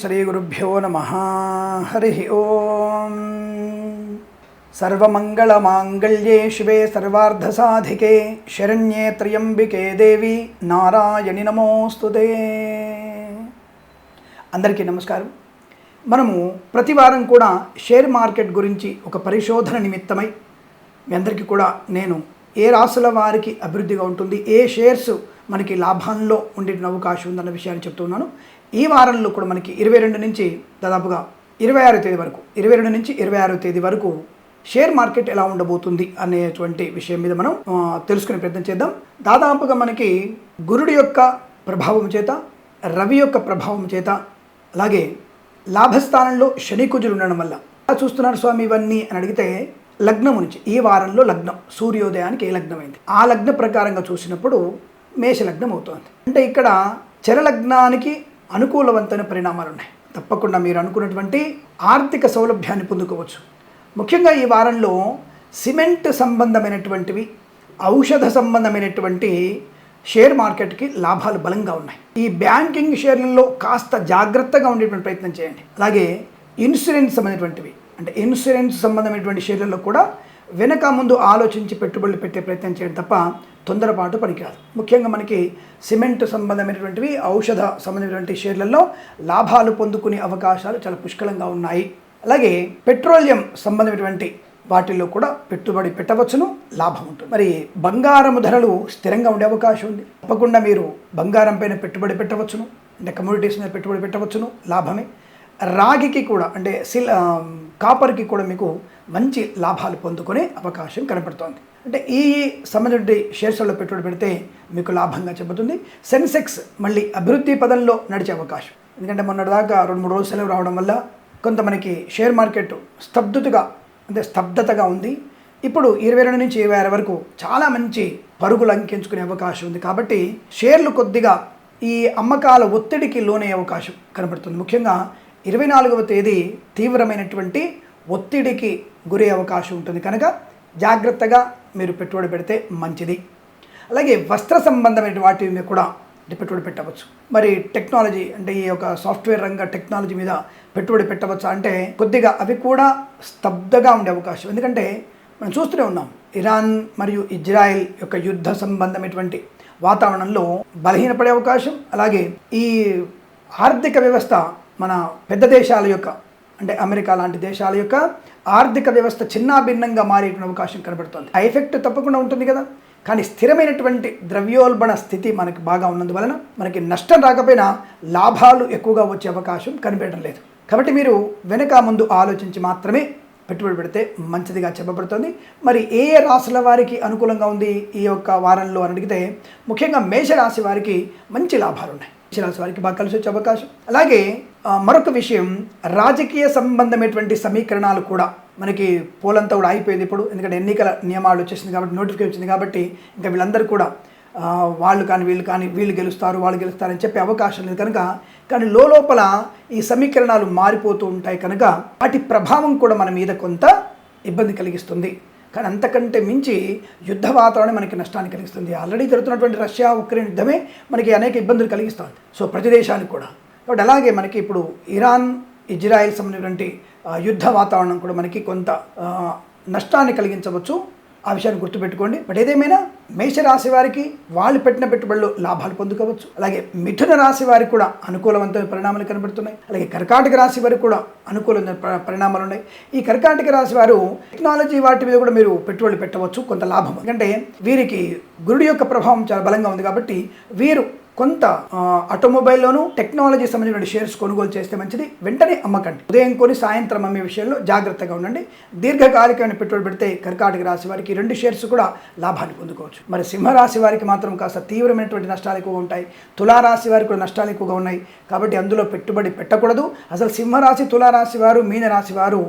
శ్రీగురుభ్యో నమ. హరి ఓం. సర్వమంగళమాంగళ్యే శివే సర్వార్ధసాధికే. శరణ్యే త్ర్యంబికే దేవి. నారాయణి నమోస్తుతే అందరికీ నమస్కారం. మనము ప్రతి వారం కూడా షేర్ మార్కెట్ గురించి ఒక పరిశోధన నిమిత్తమై మీ అందరికీ కూడా నేను ఏ రాసుల వారికి అభివృద్ధిగా ఉంటుంది ఏ షేర్స్ మనకి లాభాల్లో ఉండే అవకాశం ఉందన్న విషయాన్ని చెప్తున్నాను ఈ వారంలో కూడా మనకి ఇరవై రెండు నుంచి దాదాపుగా ఇరవై ఆరో తేదీ వరకు ఇరవై రెండు నుంచి ఇరవై ఆరో తేదీ వరకు షేర్ మార్కెట్ ఎలా ఉండబోతుంది అనేటువంటి విషయం మీద మనం తెలుసుకునే ప్రయత్నం చేద్దాం. దాదాపుగా మనకి గురుడి యొక్క ప్రభావం చేత రవి యొక్క ప్రభావం చేత అలాగే లాభస్థానంలో శని కుజులు ఉండడం వల్ల. అలా చూస్తున్నారు స్వామి ఇవన్నీ అని అడిగితే లగ్నం నుంచి ఈ వారంలో లగ్నం సూర్యోదయానికి ఏ లగ్నం అయింది ఆ లగ్న ప్రకారంగా చూసినప్పుడు మేష లగ్నం అవుతోంది. అంటే ఇక్కడ చరలగ్నానికి అనుకూలవంతమైన పరిణామాలు ఉన్నాయి తప్పకుండా మీరు అనుకున్నటువంటి ఆర్థిక సౌలభ్యాన్ని పొందుకోవచ్చు. ముఖ్యంగా ఈ వారంలో సిమెంట్ సంబంధమైనటువంటివి ఔషధ సంబంధమైనటువంటి షేర్ మార్కెట్కి లాభాలు బలంగా ఉన్నాయి. ఈ బ్యాంకింగ్ షేర్లలో కాస్త జాగ్రత్తగా ఉండేటువంటి ప్రయత్నం చేయండి. అలాగే ఇన్సూరెన్స్ సంబంధించినటువంటివి అంటే ఇన్సూరెన్స్ సంబంధమైనటువంటి షేర్లలో కూడా వెనక ముందు ఆలోచించి పెట్టుబడులు పెట్టే ప్రయత్నం చేయడం తప్ప తొందరపాటు పనికిరాదు. ముఖ్యంగా మనకి సిమెంట్ సంబంధమైనటువంటివి ఔషధ సంబంధమైనటువంటి షేర్లలో లాభాలు పొందుకునే అవకాశాలు చాలా పుష్కలంగా ఉన్నాయి. అలాగే పెట్రోలియం సంబంధమైనటువంటి వాటిల్లో కూడా పెట్టుబడి పెట్టవచ్చును లాభం ఉంటుంది. మరి బంగారము ధరలు స్థిరంగా ఉండే అవకాశం ఉంది. తప్పకుండా మీరు బంగారం పైన పెట్టుబడి పెట్టవచ్చును అంటే కమ్యూనిటీస్ మీద పెట్టుబడి పెట్టవచ్చును లాభమే. రాగికి కూడా అంటే సిల్ కాపర్కి కూడా మీకు మంచి లాభాలు పొందుకునే అవకాశం కనపడుతోంది. అంటే ఈ సంబంధించిన షేర్స్లో పెట్టుబడి పెడితే మీకు లాభంగా చెబుతుంది. సెన్సెక్స్ మళ్ళీ అభివృద్ధి పదంలో నడిచే అవకాశం. ఎందుకంటే మొన్నటిదాకా రెండు మూడు రోజులు సెలవు రావడం వల్ల కొంత మనకి షేర్ మార్కెట్ స్తబ్దుతగా అంటే స్తబ్దతగా ఉంది. ఇప్పుడు ఇరవై రెండు నుంచి ఇరవై ఆరు వరకు చాలా మంచి పరుగులు అంకించుకునే అవకాశం ఉంది. కాబట్టి షేర్లు కొద్దిగా ఈ అమ్మకాల ఒత్తిడికి లోనయ్యే అవకాశం కనబడుతుంది ముఖ్యంగా ఇరవై నాలుగవ తేదీ తీవ్రమైనటువంటి ఒత్తిడికి గురే అవకాశం ఉంటుంది. కనుక జాగ్రత్తగా మీరు పెట్టుబడి పెడితే మంచిది. అలాగే వస్త్ర సంబంధమైన వాటి మీద కూడా పెట్టుబడి పెట్టవచ్చు. మరి టెక్నాలజీ అంటే ఈ యొక్క సాఫ్ట్వేర్ రంగ టెక్నాలజీ మీద పెట్టుబడి పెట్టవచ్చు అంటే కొద్దిగా అవి కూడా స్తబ్దగా ఉండే అవకాశం. ఎందుకంటే మనం చూస్తూనే ఉన్నాం ఇరాన్ మరియు ఇజ్రాయెల్ యొక్క యుద్ధ సంబంధమైనటువంటి వాతావరణంలో బలహీనపడే అవకాశం అలాగే ఈ ఆర్థిక వ్యవస్థ మన పెద్ద దేశాల యొక్క అంటే అమెరికా లాంటి దేశాల యొక్క ఆర్థిక వ్యవస్థ చిన్నాభిన్నంగా మారేటువంటి అవకాశం కనబడుతుంది. ఆ ఎఫెక్ట్ తప్పకుండా ఉంటుంది కదా. కానీ స్థిరమైనటువంటి ద్రవ్యోల్బణ స్థితి మనకి బాగా ఉన్నందువలన మనకి నష్టం రాకపోయినా లాభాలు ఎక్కువగా వచ్చే అవకాశం కనిపించడం లేదు. కాబట్టి మీరు వెనక ముందు ఆలోచించి మాత్రమే పెట్టుబడి పెడితే మంచిదిగా చెప్పబడుతుంది. మరి ఏ ఏ రాశుల వారికి అనుకూలంగా ఉంది ఈ యొక్క వారంలో అని అడిగితే ముఖ్యంగా మేషరాశి వారికి మంచి లాభాలు ఉన్నాయి మేషరాశి వారికి బాగా కలిసి వచ్చే అవకాశం. అలాగే మరొక విషయం రాజకీయ సంబంధమైనటువంటి సమీకరణాలు కూడా మనకి పోలంతా కూడా అయిపోయింది ఇప్పుడు. ఎందుకంటే ఎన్నికల నియమాలు వచ్చేసింది కాబట్టి నోటిఫికేషన్ వచ్చింది కాబట్టి ఇంకా వీళ్ళందరూ కూడా వాళ్ళు కానీ వీళ్ళు కానీ వీళ్ళు గెలుస్తారు వాళ్ళు గెలుస్తారని చెప్పే అవకాశం లేదు కనుక. కానీ లోపల ఈ సమీకరణాలు మారిపోతూ ఉంటాయి కనుక వాటి ప్రభావం కూడా మన మీద కొంత ఇబ్బంది కలిగిస్తుంది. కానీ అంతకంటే మించి యుద్ధ వాతావరణం మనకి నష్టాన్ని కలిగిస్తుంది. ఆల్రెడీ జరుగుతున్నటువంటి రష్యా ఉక్రెయిన్ యుద్ధమే మనకి అనేక ఇబ్బందులు కలిగిస్తుంది. సో ప్రతి దేశానికి కూడా. కాబట్టి అలాగే మనకి ఇప్పుడు ఇరాన్ ఇజ్రాయెల్ సంబంధించినటువంటి యుద్ధ వాతావరణం కూడా మనకి కొంత నష్టాన్ని కలిగించవచ్చు. ఆ విషయాన్ని గుర్తుపెట్టుకోండి. బట్ ఏదేమైనా మేషరాశి వారికి వాళ్ళు పెట్టిన పెట్టుబడులు లాభాలు పొందుకోవచ్చు. అలాగే మిథున రాశి వారికి కూడా అనుకూలవంతమైన పరిణామాలు కనబడుతున్నాయి. అలాగే కర్కాటక రాశి వారికి కూడా అనుకూలమైన పరిణామాలు ఉన్నాయి. ఈ కర్కాటక రాశి వారు టెక్నాలజీ వాటి మీద కూడా మీరు పెట్టుబడులు పెట్టవచ్చు. కొంత లాభం. ఎందుకంటే వీరికి గురుడి యొక్క ప్రభావం చాలా బలంగా ఉంది కాబట్టి వీరు కొంత ఆటోమొబైల్లోనూ టెక్నాలజీ సంబంధించిన షేర్స్ కొనుగోలు చేస్తే మంచిది. వెంటనే అమ్మకండి. ఉదయం కొని సాయంత్రం అమ్మే విషయంలో జాగ్రత్తగా ఉండండి. దీర్ఘకాలికమైన పెట్టుబడి పెడితే కర్కాటక రాశి వారికి రెండు షేర్స్ కూడా లాభాన్ని పొందుకోవచ్చు. మరి సింహరాశి వారికి మాత్రం కాస్త తీవ్రమైనటువంటి నష్టాలు ఎక్కువగా ఉంటాయి. తులారాశి వారికి కూడా నష్టాలు ఎక్కువగా ఉన్నాయి. కాబట్టి అందులో పెట్టుబడి పెట్టకూడదు. అసలు సింహరాశి తులారాశి వారు మీనరాశి వారు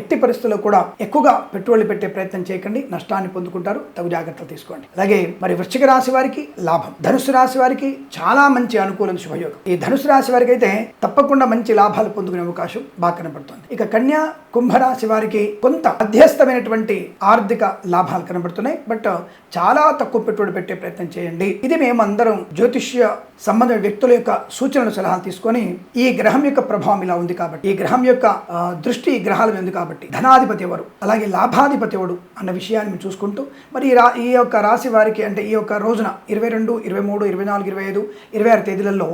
ఎట్టి పరిస్థితుల్లో కూడా ఎక్కువగా పెట్టుబడులు పెట్టే ప్రయత్నం చేయకండి. నష్టాన్ని పొందుకుంటారు. తగు జాగ్రత్తలు తీసుకోండి. అలాగే మరి వృశ్చిక రాశి వారికి లాభం. ధనుసు రాశి వారికి చాలా మంచి అనుకూలం శుభయోగం. ఈ ధనుసు రాశి వారికి అయితే తప్పకుండా మంచి లాభాలు పొందుకునే అవకాశం బాగా కనబడుతుంది. ఇక కన్యా కుంభరాశి వారికి కొంత అధ్యస్తమైనటువంటి ఆర్థిక లాభాలు కనబడుతున్నాయి. బట్ చాలా తక్కువ పెట్టుబడి పెట్టే ప్రయత్నం చేయండి. ఇది మేము అందరం జ్యోతిష్య సంబంధ వ్యక్తుల యొక్క సూచనలు సలహాలు తీసుకొని ఈ గ్రహం యొక్క ప్రభావం ఇలా ఉంది కాబట్టి ఈ గ్రహం యొక్క దృష్టి ఈ గ్రహాల మీద ఉంది కాబట్టి ధనాధిపతి ఎవరు? అలాగే లాభాధిపతి ఎవడు? అన్న విషయాన్ని మేము చూసుకుంటూ మరి ఈ రా ఈ యొక్క రాశి వారికి అంటే ఈ యొక్క రోజున ఇరవై రెండు ఇరవై మూడు ఇరవై నాలుగు ఇరవై ఐదు ఇరవై ఆరు తేదీలలో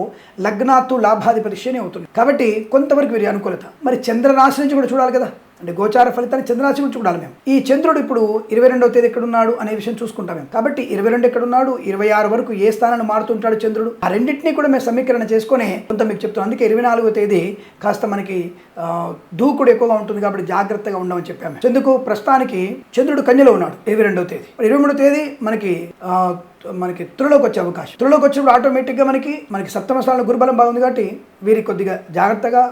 లగ్నాత్తు లాభాధిపతి శని అవుతుంది కాబట్టి కొంతవరకు వీరి అనుకూలత. మరి చంద్ర రాశి నుంచి కూడా చూడాలి కదా. అంటే గోచార ఫలితాన్ని చంద్రరాశి గురించి చూడాలి మేము. ఈ చంద్రుడు ఇప్పుడు ఇరవై రెండవ తేదీ ఎక్కడున్నాడు అనే విషయం చూసుకుంటాం మేము. కాబట్టి ఇరవై రెండు ఎక్కడున్నాడు ఇరవై ఆరు వరకు ఏ స్థానాన్ని మారుతుంటాడు చంద్రుడు? ఆ రెండింటినీ కూడా మేము సమీకరణ చేసుకొని కొంత మీకు చెప్తున్నాం. అందుకే ఇరవై నాలుగో తేదీ కాస్త మనకి దూకుడు ఎక్కువగా ఉంటుంది కాబట్టి జాగ్రత్తగా ఉండమని చెప్పాము ఎందుకు? ప్రస్తుతానికి చంద్రుడు కన్యలో ఉన్నాడు ఇరవై రెండవ తేదీ. ఇరవై మూడో తేదీ మనకి మనకి త్రులోకి వచ్చే అవకాశం. త్రులోకి వచ్చినప్పుడు ఆటోమేటిక్గా మనకి మనకి సప్తమ స్థానంలో గురుబలం బాగుంది కాబట్టి వీరి కొద్దిగా జాగ్రత్తగా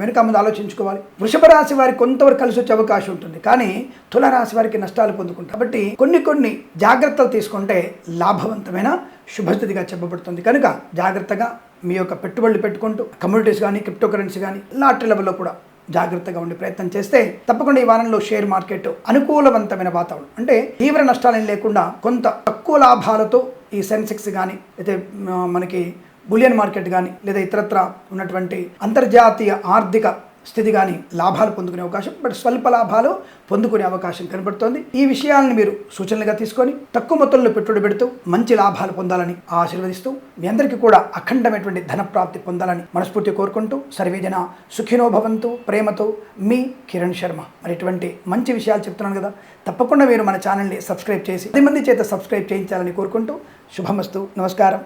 వెనుక ముందు ఆలోచించుకోవాలి. వృషభ రాశి వారికి కొంతవరకు కలిసి వచ్చే అవకాశం ఉంటుంది. కానీ తుల రాశి వారికి నష్టాలు పొందుకుంటారు. కాబట్టి కొన్ని కొన్ని జాగ్రత్తలు తీసుకుంటే లాభవంతమైన శుభస్థితిగా చెప్పబడుతుంది. కనుక జాగ్రత్తగా మీ యొక్క పెట్టుబడులు పెట్టుకుంటూ కమ్యూనిటీస్ కానీ క్రిప్టో కరెన్సీ కానీ లాటరీ లెవెల్లో కూడా జాగ్రత్తగా ఉండే ప్రయత్నం చేస్తే తప్పకుండా ఈ వారంలో షేర్ మార్కెట్ అనుకూలవంతమైన వాతావరణం. అంటే తీవ్ర నష్టాలేం లేకుండా కొంత తక్కువ లాభాలతో ఈ సెన్సెక్స్ కానీ అయితే మనకి బులియన్ మార్కెట్ కానీ లేదా ఇతరత్ర ఉన్నటువంటి అంతర్జాతీయ ఆర్థిక స్థితి కానీ లాభాలు పొందుకునే అవకాశం బట్ స్వల్ప లాభాలు పొందుకునే అవకాశం కనబడుతోంది. ఈ విషయాలను మీరు సూచనలుగా తీసుకొని తక్కువ మొత్తంలో పెట్టుబడి పెడుతూ మంచి లాభాలు పొందాలని ఆశీర్వదిస్తూ మీ అందరికీ కూడా అఖండమైనటువంటి ధనప్రాప్తి పొందాలని మనస్ఫూర్తి కోరుకుంటూ సర్వేజన సుఖినోభవంతో ప్రేమతో మీ కిరణ్ శర్మ. మరి ఇటువంటి మంచి విషయాలు చెప్తున్నాను కదా తప్పకుండా మీరు మన ఛానల్ని సబ్స్క్రైబ్ చేసి పది మంది చేత సబ్స్క్రైబ్ చేయించాలని కోరుకుంటూ శుభమస్తు నమస్కారం.